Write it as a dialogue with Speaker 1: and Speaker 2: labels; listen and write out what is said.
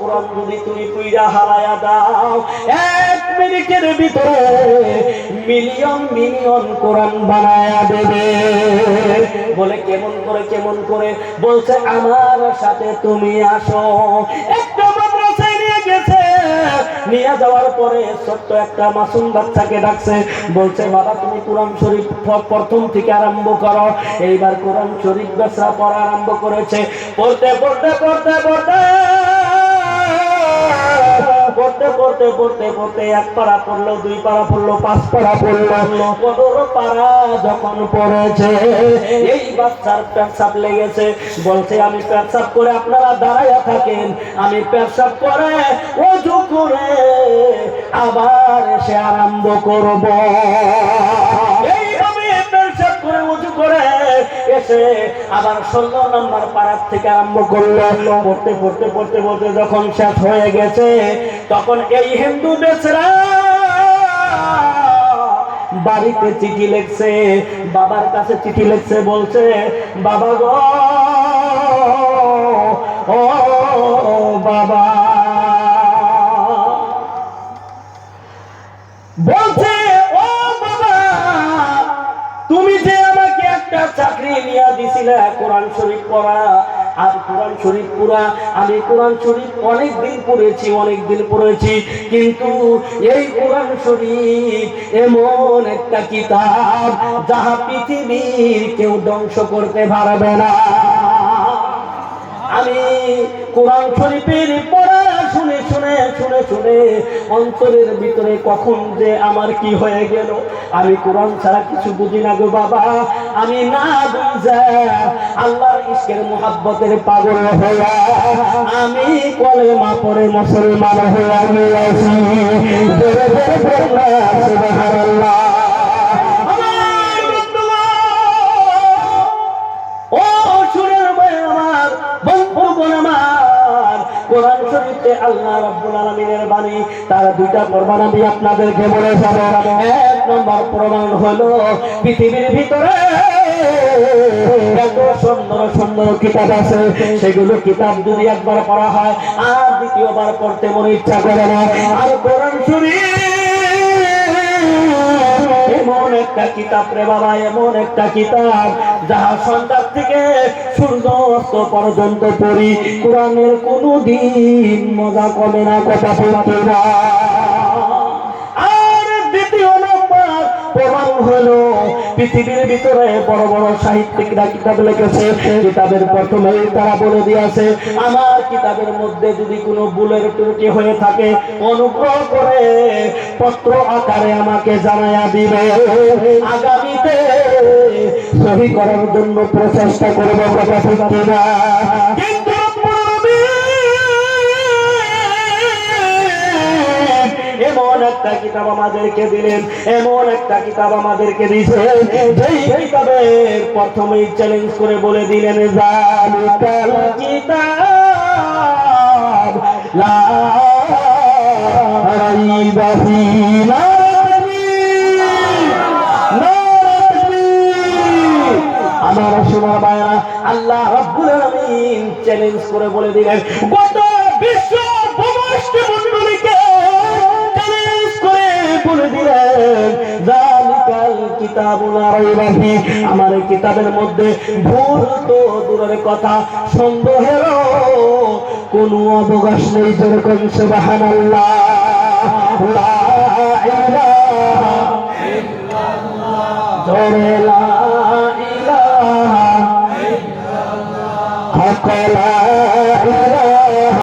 Speaker 1: কোরআন যদি তুমি পুইরা হারায়া দাও, এক মিনিটের ভিতরে মিলিয়ন মিলিয়ন কোরআন বানায়া দেবে। বলে কেমন করে কেমন করে? বলছে, আমার সাথে তুমি আসো। একটা মাদ্রাসায় নিয়ে গেছে। নিয়ে যাওয়ার পরে ছোট্ট একটা মাসুম বাচ্চাকে ডাকছে। বলছে, বাবা, তুমি কোরআন শরীফ প্রথম থেকে আরম্ভ করো। এইবার কোরআন শরীফ বেসা পড়া আরম্ভ করেছে। পড়তে পড়তে পড়তে পড়তে পড়তে পড়তে পড়তে পড়তে এক পাড়া পড়ল, দুই পাড়া পড়ল, পাঁচ পাড়া পড়ল। পনেরো পাড়া যখন পড়েছে, এই বাচ্চার পেটসাপ লেগেছে। বলছে, আমি পেটসাপ করে আপনারা দাঁড়াইয়া থাকেন। আমি পেটসাপ করে অজু করে আবার এসে আরম্ভ করব। এসে আবার ষোলো নম্বর পাড়ার থেকে আরম্ভ করল। পড়তে পড়তে পড়তে পড়তে যখন শেষ হয়ে গেছে, তখন এই হিন্দু বেচরা বাড়িতে চিঠি লিখছে, বাবার কাছে চিঠি লিখছে, বলছে, বাবা গো চাকরি নিয়ে দিছিলে, কোরআন শরীফ পড়া। আর কোরআন শরীফ পুরা আমি কোরআন শরীফ অনেক দিন পড়েছি অনেক দিন পড়েছি, কিন্তু এই কোরআন শরীফ এমন একটা কিতাব, যাহা পৃথিবীর কেউ ধ্বংস করতে পারবে না। আমি কোরআন শরীফের পড়া শুনে শুনে শুনে শুনে অন্তরের ভিতরে কখন যে আমার কি হয়ে গেল? আমি কোরআন ছাড়া কিছু বুঝি না গো বাবা। আমি না বুঝা আল্লাহর ইশকের মোহাব্বতের পাগল হইয়া আমি কলেমা পড়ে মুসলমান হইয়া গিয়েছি আল্লাহ রাব্বুল আলামিনের বাণী, তার দুইটা প্রমাণ আমি আপনাদেরকে বলে যাব। এক নম্বর প্রমাণ হলো পৃথিবীর ভিতরে সুন্দর সুন্দর কিতাব আছে, সেগুলো কিতাব যদি একবার পড়া হয়, আর দ্বিতীয়বার পড়তে মনে ইচ্ছা করে না। আর কোরআন শরীফ এমন একটা কিতাব রে বাবা, এমন একটা কিতাব যাহা সন্ধ্যার থেকে সূর্য অস্ত পর্যন্ত পড়ি। কোরআনের কোনো দিন মজা কমে না কথা বলতে আর দ্বিতীয় নম্বর, প্রমাণ হলো পৃথিবীর ভিতরে বড় বড় সাহিত্যিকরা কিতাব লিখেছে কিতাবের প্রথমে তারা বলে দিয়েছে, আমার কিতাবের মধ্যে যদি কোনো ভুলের ত্রুটি হয়ে থাকে, অনুগ্রহ করে পত্র আকারে আমাকে জানায়া দিবে। আগামীতে সহি করার জন্য প্রচেষ্টা করব কথা কিন্তু কিতাব আমাদেরকে দিলেন, এমন একটা কিতাব আমাদেরকে দিয়েছেন, যেই কিতাবের প্রথমেই চ্যালেঞ্জ করে বলে দিলেন আমার সোনার বায়না আল্লাহ রাব্বুল চ্যালেঞ্জ করে বলে দিলেন কত আমার এই কিতাবের মধ্যে ভুল তো দূরের কথা, সন্দেহেরও কোনো অবকাশ নেই যেরকম সুবহানাল্লাহ। লা ইলাহা